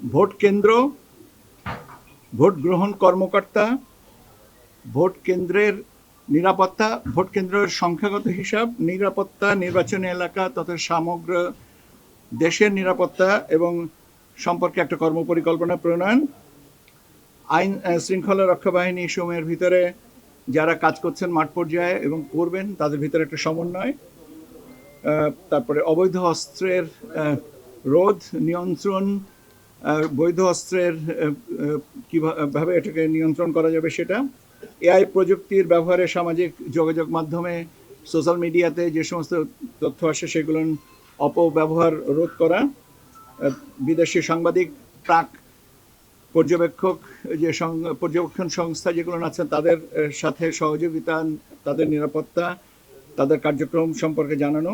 Vote কেন্দ্র, vote গ্রহণ কর্মকর্তা, ভোট কেন্দ্রের নিরাপত্তা, ভোট কেন্দ্রের সংখ্যাগত হিসাব, নিরাপত্তা, নির্বাচনী এলাকা তথা সমগ্র দেশের নিরাপত্তা এবং সম্পর্কে একটা কর্মপরিকল্পনা প্রণয়ন, আইন শৃঙ্খলা রক্ষা বাহিনী সময়ের ভিতরে যারা কাজ করছেন মাঠ পর্যায়ে এবং করবেন, তাদের ভিতরে একটা সমন্বয় তারপরে অবৈধ অস্ত্রের রোধ, নিয়ন্ত্রণ বৈধ অস্ত্রের কীভাবে এটাকে নিয়ন্ত্রণ করা যাবে সেটা? এআই প্রযুক্তির ব্যবহারে সামাজিক যোগাযোগ মাধ্যমে, সোশ্যাল মিডিয়াতে যে সমস্ত তথ্য আসে সেগুলোর অপব্যবহার রোধ করা বিদেশি সাংবাদিক, প্রাক পর্যবেক্ষক, যে পর্যবেক্ষণ সংস্থা যেগুলো আছেন তাদের সাথে সহযোগিতা, তাদের নিরাপত্তা, তাদের কার্যক্রম সম্পর্কে জানানো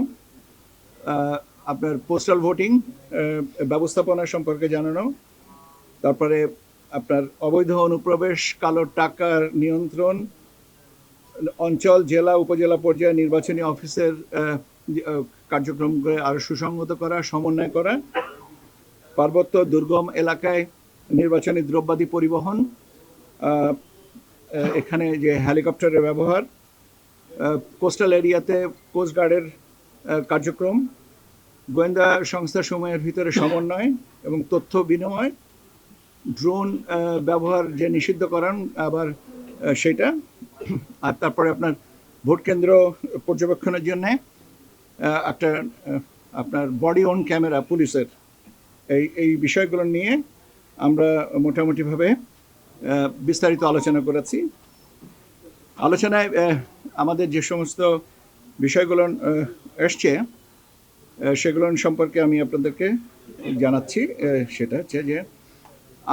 আপনার পোস্টাল ভোটিং ব্যবস্থাপনা সম্পর্কে জানানো, তারপরে আপনার অবৈধ অনুপ্রবেশ, কালো টাকার নিয়ন্ত্রণ, অঞ্চল, জেলা, উপজেলা পর্যায়ে নির্বাচনী অফিসের কার্যক্রমকে আরও সুসংহত করা, সমন্বয় করা, পার্বত্য দুর্গম এলাকায় নির্বাচনী দ্রব্যাদি পরিবহন এখানে যে হেলিকপ্টারের ব্যবহার কোস্টাল এরিয়াতে কোস্টগার্ডের কার্যক্রম গোয়েন্দা সংস্থা সময়ের ভিতরে সমন্বয় এবং তথ্য বিনিময়, ড্রোন ব্যবহার যে নিষিদ্ধ করান আবার সেটা, আর তারপরে আপনার ভোট কেন্দ্র পর্যবেক্ষণের জন্য একটা আপনার বডি অন ক্যামেরা পুলিশের, এই এই বিষয়গুলো নিয়ে আমরা মোটামুটিভাবে বিস্তারিত আলোচনা করেছি। আলোচনায় আমাদের যে সমস্ত বিষয়গুলো এসছে সেগুলো সম্পর্কে আমি আপনাদেরকে জানাচ্ছি সেটা হচ্ছে যে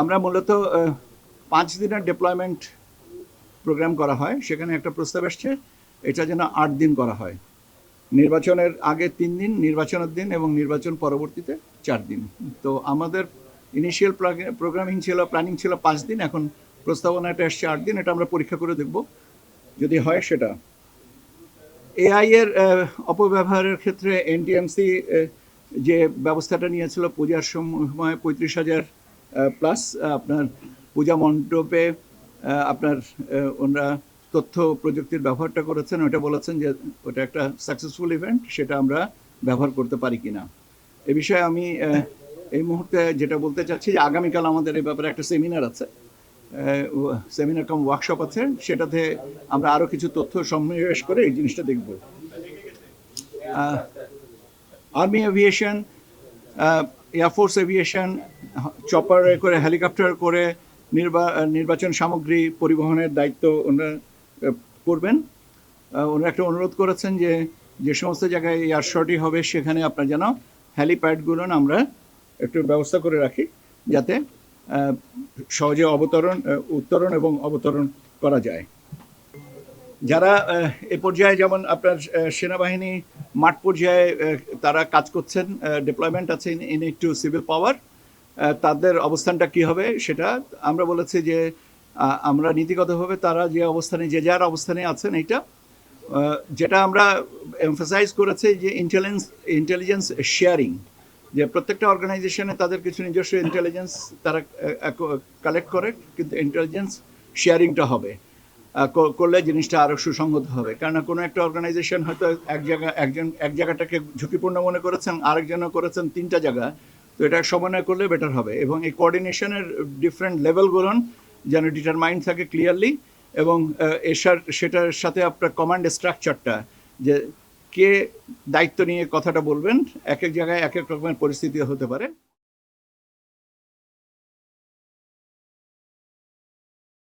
আমরা মূলত পাঁচ দিনের ডিপ্লয়মেন্ট প্রোগ্রাম করা হয়, সেখানে একটা প্রস্তাব আসছে, এটা যেন আট দিন করা হয়। নির্বাচনের আগে তিন দিন, নির্বাচনের দিন এবং নির্বাচন পরবর্তীতে চার দিন। তো আমাদের ইনিশিয়াল প্রোগ্রামিং ছিল প্ল্যানিং ছিল পাঁচ দিন, এখন প্রস্তাবনাটা এসছে আট দিন, এটা আমরা পরীক্ষা করে দেখব। যদি হয় সেটা। এআই এর অপব্যবহারের ক্ষেত্রে এনটিএমসি যে ব্যবস্থাটা নিয়েছিল পূজার সময় পঁয়ত্রিশ হাজার প্লাস আপনার পূজা মণ্ডপে আপনার ওনারা তথ্য প্রযুক্তির ব্যবহারটা করেছেন ওটা বলেছেন যে ওটা একটা সাকসেসফুল ইভেন্ট সেটা আমরা ব্যবহার করতে পারি কিনা। এ বিষয়ে আমি এই মুহূর্তে যেটা বলতে চাচ্ছি যে আগামীকাল আমাদের এই ব্যাপারে একটা সেমিনার আছে। সেমিনার কাম ওয়ার্কশপ আছে, সেটাতে আমরা আরও কিছু তথ্য সন্নিবেশ করে এই জিনিসটা দেখব। Army aviation air force aviation চপারে করে হেলিকপ্টার করে নির্বা- নির্বাচন সামগ্রী পরিবহনের দায়িত্ব ওনারা করবেন। ওনারা একটা অনুরোধ করেছেন যে যে সমস্ত জায়গায় এয়ার শর্টই হবে সেখানে আপনার যেন হ্যালিপ্যাডগুলো আমরা একটু ব্যবস্থা করে রাখি, যাতে সহজে অবতরণ উত্তরণ এবং অবতরণ করা যায়। যারা এ পর্যায়ে যেমন আপনার সেনাবাহিনী মাঠ পর্যায়ে তারা কাজ করছেন ডিপ্লয়মেন্ট আছে ইন একটু সিভিল পাওয়ার তাদের অবস্থানটা কি হবে সেটা আমরা বলেছি যে আমরা নীতিগতভাবে তারা যে অবস্থানে যে যার অবস্থানে আছেন আহ, যেটা আমরা এমফাসাইজ করেছি যে ইন্টেলিজেন্স ইন্টেলিজেন্স শেয়ারিং যে প্রত্যেকটা অর্গানাইজেশনে তাদের কিছু নিজস্ব ইন্টেলিজেন্স তারা কালেক্ট করে, কিন্তু ইন্টেলিজেন্স শেয়ারিংটা হবে। করলে জিনিসটা আরও সুসংগত হবে। কেননা কোনো একটা অর্গানাইজেশন হয়তো এক জায়গা, একজন, এক জায়গাটাকে ঝুঁকিপূর্ণ মনে করেছেন, আরেকজনও করেছেন তিনটা জায়গা। তো এটা সমন্বয় করলে বেটার হবে এবং এই কোঅর্ডিনেশনের ডিফারেন্ট লেভেলগুলো যেন ডিটারমাইন্ড থাকে ক্লিয়ারলি এবং এসার সেটার সাথে আপনার কমান্ড স্ট্রাকচারটা যে কে দায়িত্ব নিয়ে কথাটা বলবেন? এক এক জায়গায় এক এক রকমের পরিস্থিতি হতে পারে।